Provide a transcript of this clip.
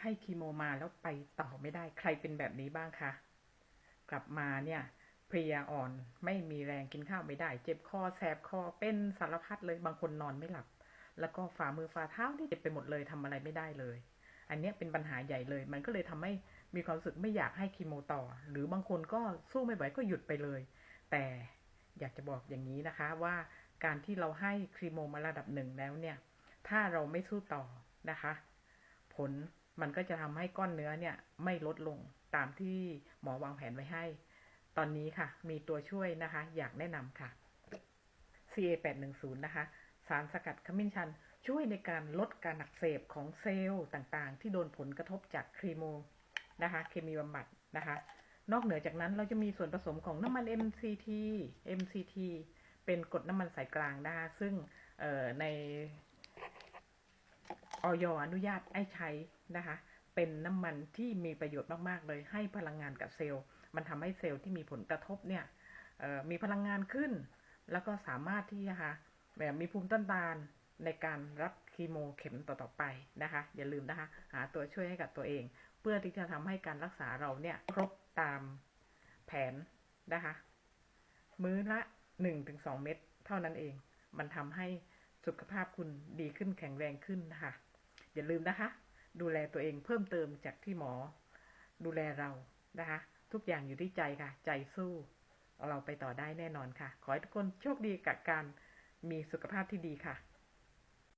ให้คีโมมาแล้วไปต่อไม่ได้ใครเป็นแบบนี้บ้างคะกลับมาเนี่ยเพลียอ่อนไม่มีแรงกินข้าวไม่ได้ เจ็บคอแสบคอเป็นสารพัดเลยบางคนนอนไม่หลับ แล้วก็ฝ่ามือฝ่าเท้าที่เจ็บไปหมดเลยทำอะไรไม่ได้เลย อันนี้เป็นปัญหาใหญ่เลย มันก็เลยทำให้มีความรู้สึกไม่อยากให้คีโมต่อ หรือบางคนก็สู้ไม่ไหวก็หยุดไปเลย แต่อยากจะบอกอย่างนี้นะคะว่าการที่เราให้คีโมมาระดับหนึ่งแล้วเนี่ย ถ้าเราไม่สู้ต่อนะคะ ผล มันก็จะทำให้ก้อนเนื้อเนี่ยไม่ลดลงตามที่หมอวางแผนไว้ให้ ตอนนี้ค่ะ มีตัวช่วยนะคะ อยากแนะนำค่ะ CA 8 1 0 นะคะ สารสกัดขมิ้นชัน ช่วยในการลดการอักเสบของเซลล์ต่างๆ ที่โดนผลกระทบจากครีโมนะคะ เคมีบำบัดนะคะ นอกเหนือจากนั้นเราจะมีส่วนผสมของน้ำมัน MCT MCT เป็นกรดน้ำมันสายกลางนะคะซึ่งใน ออยอนุญาตให้ใช้นะคะ เป็นน้ำมันที่มีประโยชน์มากๆ เลยให้พลังงานกับเซลล์ มันทำให้เซลล์ที่มีผลกระทบเนี่ยมีพลังงานขึ้น แล้วก็สามารถที่จะคะแบบมีภูมิต้านทานในการรับคีโมเข็มต่อๆไปนะคะ อย่าลืมนะคะ หาตัวช่วยให้กับตัวเอง เพื่อที่จะทำให้การรักษาเราเนี่ยครบตามแผนนะคะ มื้อละ 1-2 เม็ดเท่านั้นเอง มันทำให้สุขภาพคุณดีขึ้นแข็งแรงขึ้นนะคะ อย่าลืมนะคะ ดูแลตัวเองเพิ่มเติมจากที่หมอ ดูแลเรานะคะ ทุกอย่างอยู่ที่ใจค่ะ ใจสู้เราไปต่อได้แน่นอนค่ะ ขอให้ทุกคนโชคดีกับการมีสุขภาพที่ดีค่ะ